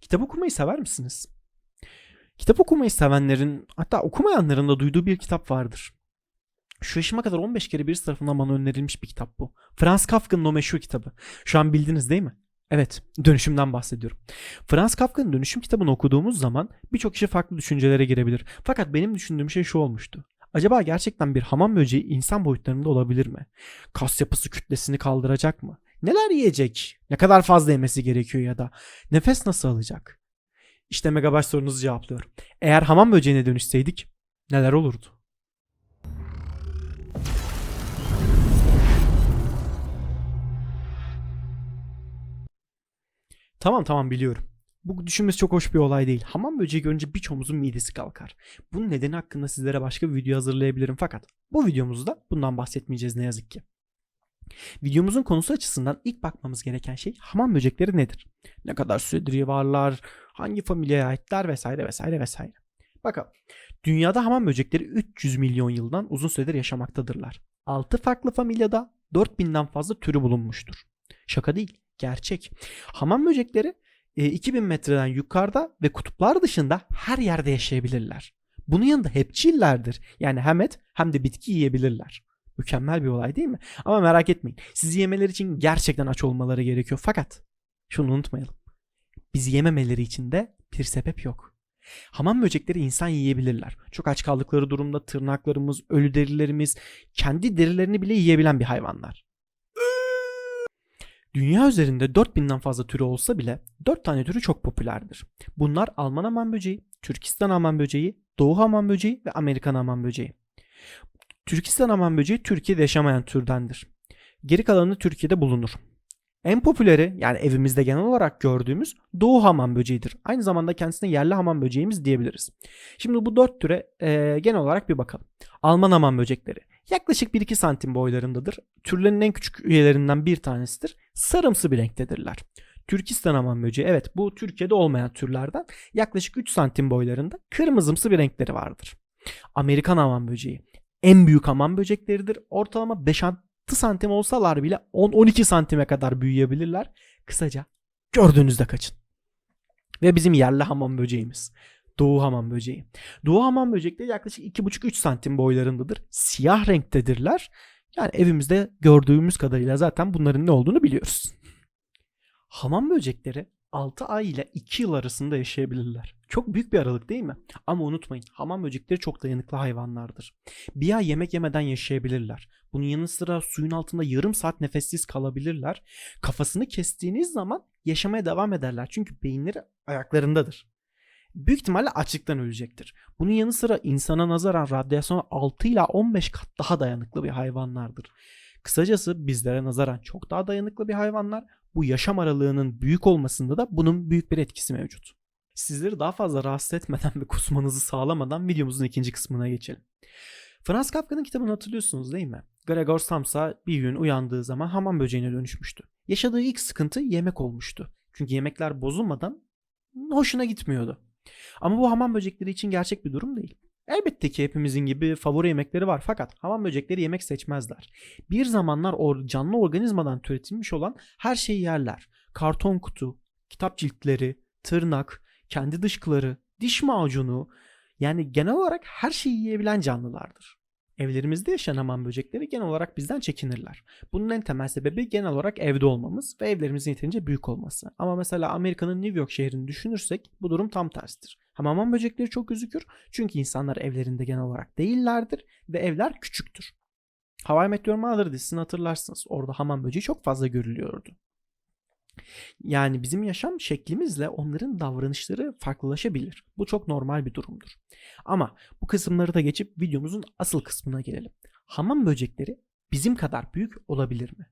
Kitap okumayı sever misiniz? Kitap okumayı sevenlerin hatta okumayanların da duyduğu bir kitap vardır. Şu yaşıma kadar 15 kere birisi tarafından bana önerilmiş bir kitap bu. Franz Kafka'nın o meşhur kitabı. Şu an bildiniz değil mi? Evet, dönüşümden bahsediyorum. Franz Kafka'nın dönüşüm kitabını okuduğumuz zaman birçok kişi farklı düşüncelere girebilir. Fakat benim düşündüğüm şey şu olmuştu. Acaba gerçekten bir hamam böceği insan boyutlarında olabilir mi? Kas yapısı kütlesini kaldıracak mı? Neler yiyecek? Ne kadar fazla yemesi gerekiyor ya da nefes nasıl alacak? İşte Megabaş sorunuzu cevaplıyorum. Eğer hamam böceğine dönüşseydik neler olurdu? Tamam tamam biliyorum. Bu düşünmesi çok hoş bir olay değil. Hamam böceği görünce birçoğumuzun midesi kalkar. Bunun nedeni hakkında sizlere başka bir video hazırlayabilirim fakat bu videomuzda bundan bahsetmeyeceğiz ne yazık ki. Videomuzun konusu açısından ilk bakmamız gereken şey hamam böcekleri nedir? Ne kadar süredir varlar, hangi familyaya aitler vesaire vesaire vesaire. Bakalım. Dünyada hamam böcekleri 300 milyon yıldan uzun süredir yaşamaktadırlar. 6 farklı familyada 4000'den fazla türü bulunmuştur. Şaka değil, gerçek. Hamam böcekleri e, 2000 metreden yukarıda ve kutuplar dışında her yerde yaşayabilirler. Bunun yanında hepçillerdir. Yani hem et hem de bitki yiyebilirler. Mükemmel bir olay değil mi? Ama merak etmeyin. Sizi yemeleri için gerçekten aç olmaları gerekiyor. Fakat şunu unutmayalım. Bizi yememeleri için de bir sebep yok. Hamam böcekleri insan yiyebilirler. Çok aç kaldıkları durumda tırnaklarımız, ölü derilerimiz, kendi derilerini bile yiyebilen bir hayvanlar. Dünya üzerinde 4000'den fazla türü olsa bile 4 tane türü çok popülerdir. Bunlar Alman hamam böceği, Türkistan hamam böceği, Doğu hamam böceği ve Amerikan hamam böceği. Türkistan hamam böceği Türkiye'de yaşamayan türdendir. Geri kalanı Türkiye'de bulunur. En popüleri yani evimizde genel olarak gördüğümüz Doğu hamam böceğidir. Aynı zamanda kendisine yerli hamam böceğimiz diyebiliriz. Şimdi bu dört türe e, genel olarak bir bakalım. Alman hamam böcekleri. Yaklaşık 1-2 santim boylarındadır. Türlerin en küçük üyelerinden bir tanesidir. Sarımsı bir renktedirler. Türkistan hamam böceği evet bu Türkiye'de olmayan türlerden yaklaşık 3 santim boylarında kırmızımsı bir renkleri vardır. Amerikan hamam böceği en büyük hamam böcekleridir. Ortalama 5-6 santim olsalar bile 10-12 santime kadar büyüyebilirler. Kısaca gördüğünüzde kaçın. Ve bizim yerli hamam böceğimiz. Doğu hamam böceği. Doğu hamam böcekleri yaklaşık 2,5-3 santim boylarındadır. Siyah renktedirler. Yani evimizde gördüğümüz kadarıyla zaten bunların ne olduğunu biliyoruz. Hamam böcekleri 6 ay ile 2 yıl arasında yaşayabilirler. Çok büyük bir aralık değil mi? Ama unutmayın hamam böcekleri çok dayanıklı hayvanlardır. Bir ay yemek yemeden yaşayabilirler. Bunun yanı sıra suyun altında yarım saat nefessiz kalabilirler. Kafasını kestiğiniz zaman yaşamaya devam ederler. Çünkü beyinleri ayaklarındadır. Büyük ihtimalle açlıktan ölecektir. Bunun yanı sıra insana nazaran radyasyona 6 ila 15 kat daha dayanıklı bir hayvanlardır. Kısacası bizlere nazaran çok daha dayanıklı bir hayvanlar. Bu yaşam aralığının büyük olmasında da bunun büyük bir etkisi mevcut. Sizleri daha fazla rahatsız etmeden ve kusmanızı sağlamadan videomuzun ikinci kısmına geçelim. Franz Kafka'nın kitabını hatırlıyorsunuz değil mi? Gregor Samsa bir gün uyandığı zaman hamam böceğine dönüşmüştü. Yaşadığı ilk sıkıntı yemek olmuştu. Çünkü yemekler bozulmadan hoşuna gitmiyordu. Ama bu hamam böcekleri için gerçek bir durum değil. Elbette ki hepimizin gibi favori yemekleri var fakat hamam böcekleri yemek seçmezler. Bir zamanlar or canlı organizmadan türetilmiş olan her şeyi yerler. Karton kutu, kitap ciltleri, tırnak, kendi dışkıları, diş macunu yani genel olarak her şeyi yiyebilen canlılardır. Evlerimizde yaşayan hamam böcekleri genel olarak bizden çekinirler. Bunun en temel sebebi genel olarak evde olmamız ve evlerimizin yeterince büyük olması. Ama mesela Amerika'nın New York şehrini düşünürsek bu durum tam tersidir. Hamam böcekleri çok gözükür çünkü insanlar evlerinde genel olarak değillerdir ve evler küçüktür. Hawaii I Met Your Mother dizisini hatırlarsınız. Orada hamam böceği çok fazla görülüyordu. Yani bizim yaşam şeklimizle onların davranışları farklılaşabilir. Bu çok normal bir durumdur. Ama bu kısımları da geçip videomuzun asıl kısmına gelelim. Hamam böcekleri bizim kadar büyük olabilir mi?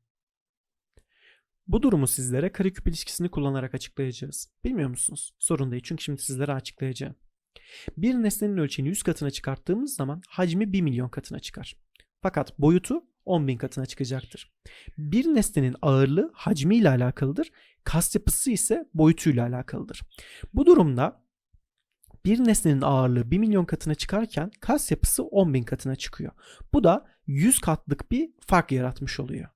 Bu durumu sizlere kareküp ilişkisini kullanarak açıklayacağız. Bilmiyor musunuz? Sorun değil çünkü şimdi sizlere açıklayacağım. Bir nesnenin ölçeğini 100 katına çıkarttığımız zaman hacmi 1 milyon katına çıkar. Fakat boyutu 10 bin katına çıkacaktır. Bir nesnenin ağırlığı hacmiyle alakalıdır. Kas yapısı ise boyutuyla alakalıdır. Bu durumda bir nesnenin ağırlığı 1 milyon katına çıkarken kas yapısı 10 bin katına çıkıyor. Bu da 100 katlık bir fark yaratmış oluyor.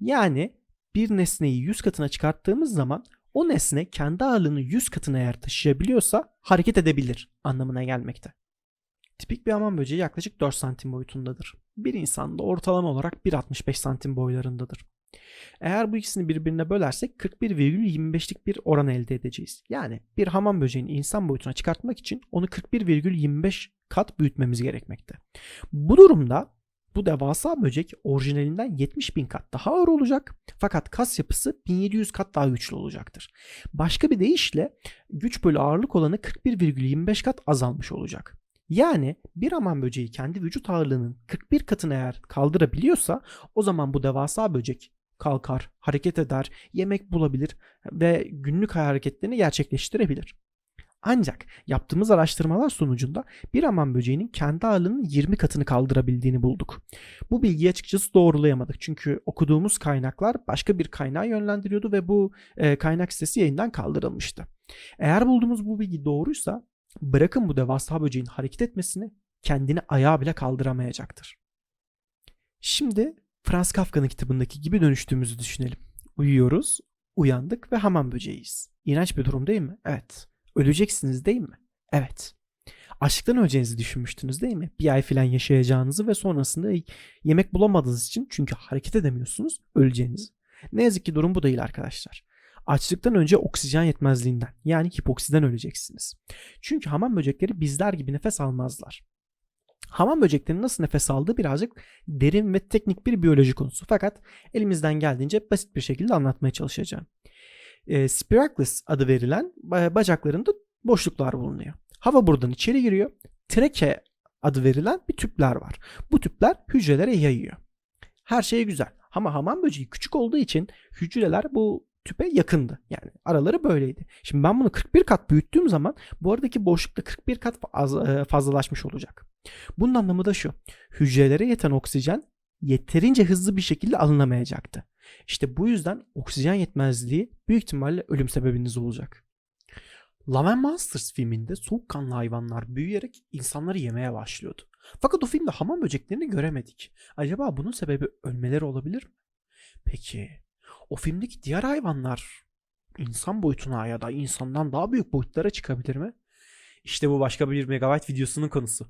Yani bir nesneyi 100 katına çıkarttığımız zaman O nesne kendi ağırlığını 100 katına eğer taşıyabiliyorsa hareket edebilir anlamına gelmekte. Tipik bir hamam böceği yaklaşık 4 santim boyutundadır. Bir insan da ortalama olarak 1.65 santim boylarındadır. Eğer bu ikisini birbirine bölersek 41,25'lik bir oran elde edeceğiz. Yani bir hamam böceğini insan boyutuna çıkartmak için onu 41,25 kat büyütmemiz gerekmekte. Bu durumda bu devasa böcek orijinalinden 70 bin kat daha ağır olacak fakat kas yapısı 1700 kat daha güçlü olacaktır. Başka bir deyişle güç bölü ağırlık olanı 41,25 kat azalmış olacak. Yani bir aman böceği kendi vücut ağırlığının 41 katını eğer kaldırabiliyorsa o zaman bu devasa böcek kalkar, hareket eder, yemek bulabilir ve günlük hareketlerini gerçekleştirebilir. Ancak yaptığımız araştırmalar sonucunda bir aman böceğinin kendi ağırlığının 20 katını kaldırabildiğini bulduk. Bu bilgiyi açıkçası doğrulayamadık çünkü okuduğumuz kaynaklar başka bir kaynağa yönlendiriyordu ve bu e, kaynak sitesi yayından kaldırılmıştı. Eğer bulduğumuz bu bilgi doğruysa bırakın bu devasa böceğin hareket etmesini kendini ayağa bile kaldıramayacaktır. Şimdi Franz Kafka'nın kitabındaki gibi dönüştüğümüzü düşünelim. Uyuyoruz, uyandık ve hamam böceğiyiz. İğrenç bir durum değil mi? Evet. Öleceksiniz değil mi? Evet. Açlıktan öleceğinizi düşünmüştünüz değil mi? Bir ay falan yaşayacağınızı ve sonrasında yemek bulamadığınız için çünkü hareket edemiyorsunuz öleceğiniz. Ne yazık ki durum bu değil arkadaşlar. Açlıktan önce oksijen yetmezliğinden yani hipoksiden öleceksiniz. Çünkü hamam böcekleri bizler gibi nefes almazlar. Hamam böceklerinin nasıl nefes aldığı birazcık derin ve teknik bir biyoloji konusu. Fakat elimizden geldiğince basit bir şekilde anlatmaya çalışacağım. E, Spiracles adı verilen bacaklarında boşluklar bulunuyor. Hava buradan içeri giriyor. Treke adı verilen bir tüpler var. Bu tüpler hücrelere yayıyor. Her şey güzel. Ama hamam böceği küçük olduğu için hücreler bu tüpe yakındı. Yani araları böyleydi. Şimdi ben bunu 41 kat büyüttüğüm zaman bu aradaki boşluk da 41 kat fazlalaşmış olacak. Bunun anlamı da şu. Hücrelere yeten oksijen yeterince hızlı bir şekilde alınamayacaktı. İşte bu yüzden oksijen yetmezliği büyük ihtimalle ölüm sebebiniz olacak. Love Monsters filminde soğukkanlı hayvanlar büyüyerek insanları yemeye başlıyordu. Fakat o filmde hamam böceklerini göremedik. Acaba bunun sebebi ölmeleri olabilir mi? Peki o filmdeki diğer hayvanlar insan boyutuna ya da insandan daha büyük boyutlara çıkabilir mi? İşte bu başka bir megabyte videosunun konusu.